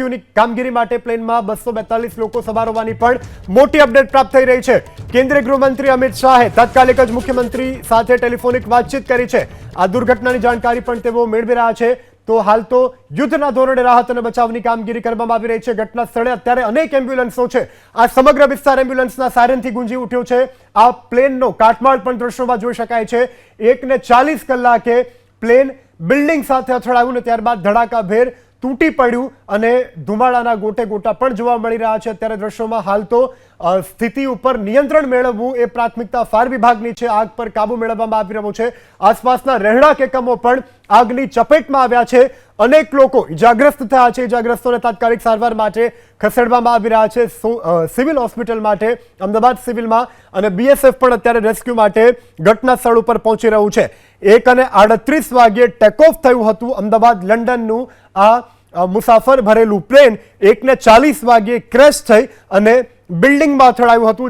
રેસ્ક્યુની કામગીરી માટે પ્લેનમાં બસો લોકો સવાર હોવાની પણ મોટી અપડેટ પ્રાપ્ત થઈ રહી છે. કેન્દ્રીય ગૃહમંત્રી અમિત શાહે તાત્કાલિક જ મુખ્યમંત્રી સાથે ટેલિફોનિક વાતચીત કરી છે. આ દુર્ઘટનાની જાણકારી પણ તેઓ મેળવી રહ્યા છે. તો હાલ તો યુદ્ધના ધોરણે રાહત અને બચાવની કામગીરી કરવામાં આવી રહી છે. ઘટના સ્થળે અત્યારે અનેક એમ્બ્યુલન્સો છે. આ સમગ્ર વિસ્તાર એમ્બ્યુલન્સના સાયરનથી ગુંજી ઉઠ્યો છે. આ પ્લેનનો કાટમાળ પણ દ્રશ્યોમાં જોઈ શકાય છે. એકને ચાલીસ કલાકે પ્લેન બિલ્ડિંગ સાથે અથડાયું ને ત્યારબાદ ધડાકાભેર તૂટી પડ્યું અને ધુમાડાના ગોટે ગોટા પણ જોવા મળી રહ્યા છે. અત્યારે દ્રશ્યોમાં હાલ તો સ્થિતિ ઉપર નિયંત્રણ મેળવવું એ પ્રાથમિકતા ફાયર વિભાગની છે. આગ પર કાબુ મેળવવામાં આવી રહ્યો છે. આસપાસના રહેણાંક એકમો પણ આગની ચપેટમાં આવ્યા છે. અનેક લોકો ઇજાગ્રસ્ત થયા છે. ઇજાગ્રસ્તોને તાત્કાલિક સારવાર માટે ખસેડવામાં આવી રહ્યા છે. સિવિલ હોસ્પિટલ માટે, અમદાવાદ સિવિલમાં અને બીએસએફ પણ અત્યારે રેસ્ક્યુ માટે ઘટના સ્થળ ઉપર પહોંચી રહ્યું છે. એક અને આડત્રીસ વાગ્યે ટેકઓફ થયું હતું અમદાવાદ લંડનનું આ મુસાફર ભરેલું પ્લેન એકને ચાલીસ વાગ્યે ક્રેશ થઈ અને બિલ્ડિંગમાં અથડાયું હતું.